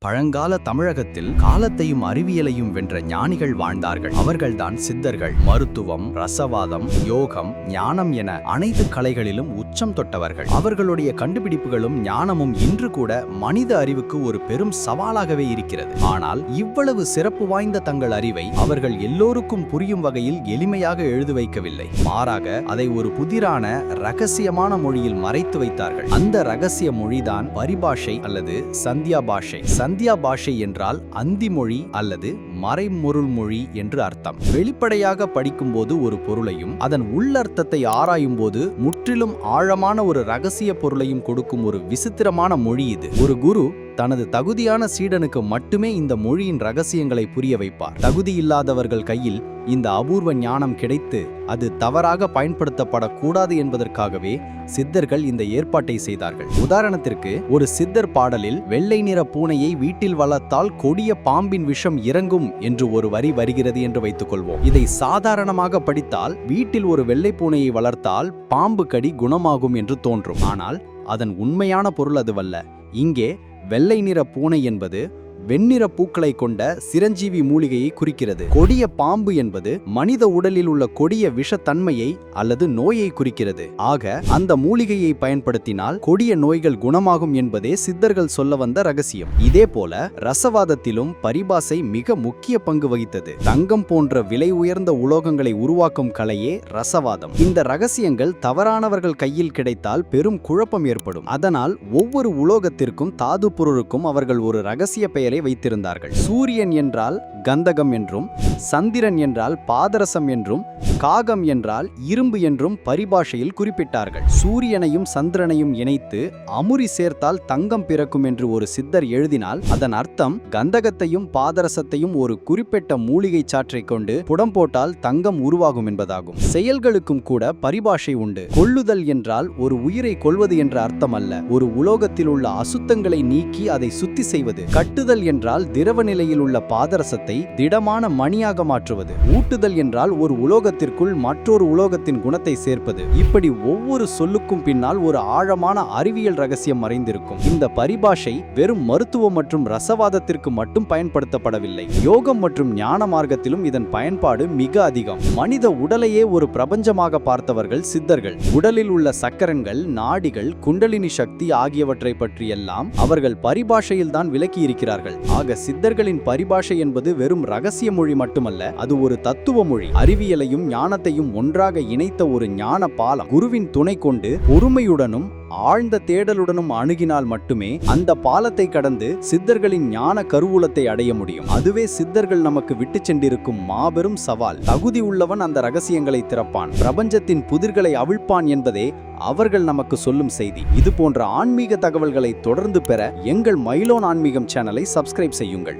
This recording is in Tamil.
பழங்கால தமிழகத்தில் காலத்தையும் அறிவியலையும் வென்ற ஞானிகள் வாழ்ந்தார்கள். அவர்கள்தான் சித்தர்கள். மருத்துவம் ரசவாதம் யோகம் ஞானம் என அனைத்து கலைகளிலும் உச்சம் தொட்டவர்கள். அவர்களுடைய கண்டுபிடிப்புகளும் ஞானமும் இன்று கூட மனித அறிவுக்கு ஒரு பெரும் சவாலாகவே இருக்கிறது. ஆனால் இவ்வளவு சிறப்பு வாய்ந்த தங்கள் அறிவை அவர்கள் எல்லோருக்கும் புரியும் வகையில் எளிமையாக எழுது வைக்கவில்லை. மாறாக அதை ஒரு புதிரான ரகசியமான மொழியில் மறைத்து வைத்தார்கள். அந்த ரகசிய மொழிதான் பரிபாஷை அல்லது சந்தியா பாஷை சந்தியா பாஷை என்றால் அந்தி மொழி அல்லது மறைமொருள் மொழி என்று அர்த்தம். வெளிப்படையாக படிக்கும்போது ஒரு பொருளையும் அதன் உள்ளர்த்தத்தை ஆராயும்போது முற்றிலும் ஆழமான ஒரு ரகசிய பொருளையும் கொடுக்கும் ஒரு விசித்திரமான மொழி இது. ஒரு குரு தனது தகுதியான சீடனுக்கு மட்டுமே இந்த மொழியின் ரகசியங்களை புரிய வைப்பார். தகுதி இல்லாதவர்கள் கையில் இந்த அபூர்வ ஞானம் கிடைத்து அது தவறாக பயன்படுத்தப்படக்கூடாது என்பதற்காகவே சித்தர்கள் இந்த ஏற்பாட்டை செய்தார்கள். உதாரணத்திற்கு ஒரு சித்தர் பாடலில் வெள்ளை நிற பூனையை வீட்டில் வளர்த்தால் கொடிய பாம்பின் விஷம் இறங்கும் என்று ஒரு வரி வருகிறது என்று வைத்துக்கொள்வோம். இதை சாதாரணமாக படித்தால் வீட்டில் ஒரு வெள்ளை பூனையை வளர்த்தால் பாம்பு கடி குணமாகும் என்று தோன்றும். ஆனால் அதன் உண்மையான பொருள் அதுவல்ல. இங்கே வெள்ளை நிற பூனை என்பது வெண்ணிற பூக்களை கொண்ட சிரஞ்சீவி மூலிகையை குறிக்கிறது. கொடிய பாம்பு என்பது மனித உடலில் உள்ள கொடிய விஷத்தன்மையை அல்லது நோயை குறிக்கிறது. ஆக அந்த மூலிகையை பயன்படுத்தினால் கொடிய நோய்கள் குணமாகும் என்பதே சித்தர்கள் சொல்ல வந்த ரகசியம். இதே போல ரசவாதத்திலும் பரிபாசை மிக முக்கிய பங்கு வகித்தது. தங்கம் போன்ற விலை உயர்ந்த உலோகங்களை உருவாக்கும் கலையே ரசவாதம். இந்த ரகசியங்கள் தவறானவர்கள் கையில் கிடைத்தால் பெரும் குழப்பம் ஏற்படும். அதனால் ஒவ்வொரு உலோகத்திற்கும் தாது பொருளுக்கும் அவர்கள் ஒரு ரகசிய பெயரை வைத்திருந்தார்கள். சூரியன் என்றால் கந்தகம் என்றும் சந்திரன் என்றால் பாதரசம் என்றும் காகம் என்றால் இரும்பு என்றும் பரிபாஷையில் குறிப்பிட்டார்கள். சூரியனையும் சந்திரனையும் இணைத்து அமுரி சேர்த்தால் தங்கம் பிறக்கும் என்று ஒரு சித்தர் எழுதினால் அதன் அர்த்தம் கந்தகத்தையும் பாதரசத்தையும் ஒரு குறிப்பிட்ட மூலிகை சாற்றை கொண்டு புடம் போட்டால் தங்கம் உருவாகும் என்பதாகும். செயல்களுக்கும் கூட பரிபாஷை உண்டு. கொள்ளுதல் என்றால் ஒரு உயிரை கொள்வது என்ற அர்த்தம் அல்ல ஒரு உலோகத்தில் உள்ள அசுத்தங்களை நீக்கி அதை சுத்தி செய்வது. கட்டுதல் என்றால் திரவ நிலையில் உள்ள பாதரசத்தை திடமான மணியாக மாற்றுவது. ஊட்டுதல் என்றால் ஒரு உலோகத்திற்குள் மற்றொரு உலோகத்தின் குணத்தை சேர்ப்பது. இப்படி ஒவ்வொரு சொல்லுக்கும் பின்னால் ஒரு ஆழமான அறிவியல் ரகசியம் மறைந்திருக்கும். இந்த பரிபாஷை வெறும் மருத்துவம் மற்றும் ரசவாதத்திற்கு மட்டும் பயன்படுத்தப்படவில்லை. யோகம் மற்றும் ஞான மார்க்கத்திலும் இதன் பயன்பாடு மிக அதிகம். மனித உடலையே ஒரு பிரபஞ்சமாக பார்த்தவர்கள் சித்தர்கள். உடலில் உள்ள சக்கரங்கள் நாடிகள் குண்டலினி சக்தி ஆகியவற்றை பற்றியெல்லாம் அவர்கள் பரிபாஷையில்தான் விளக்கியிருக்கிறார்கள். விளக்கி ஆக சித்தர்களின் பரிபாஷை என்பது வெறும் ரகசிய மொழி மட்டுமல்ல அது ஒரு தத்துவ மொழி. அறிவியலையும் ஞானத்தையும் ஒன்றாக இணைத்த ஒரு ஞான பாலம் குருவின் துணை கொண்டு பொறுமையுடனும் ஆழ்ந்த தேடலுடனும் அணுகினால் மட்டுமே அந்த பாலத்தை கடந்து சித்தர்களின் ஞான கருவூலத்தை அடைய முடியும். அதுவே சித்தர்கள் நமக்கு விட்டு சென்றிருக்கும் மாபெரும் சவால். தகுதி உள்ளவன் அந்த ரகசியங்களை திறப்பான். பிரபஞ்சத்தின் புதிர்களை அவிழ்ப்பான் என்பதே அவர்கள் நமக்கு சொல்லும் செய்தி. இது போன்ற ஆன்மீக தகவல்களை தொடர்ந்து பெற எங்கள் மைலோன் ஆன்மீகம் சேனலை சப்ஸ்கிரைப் செய்யுங்கள்.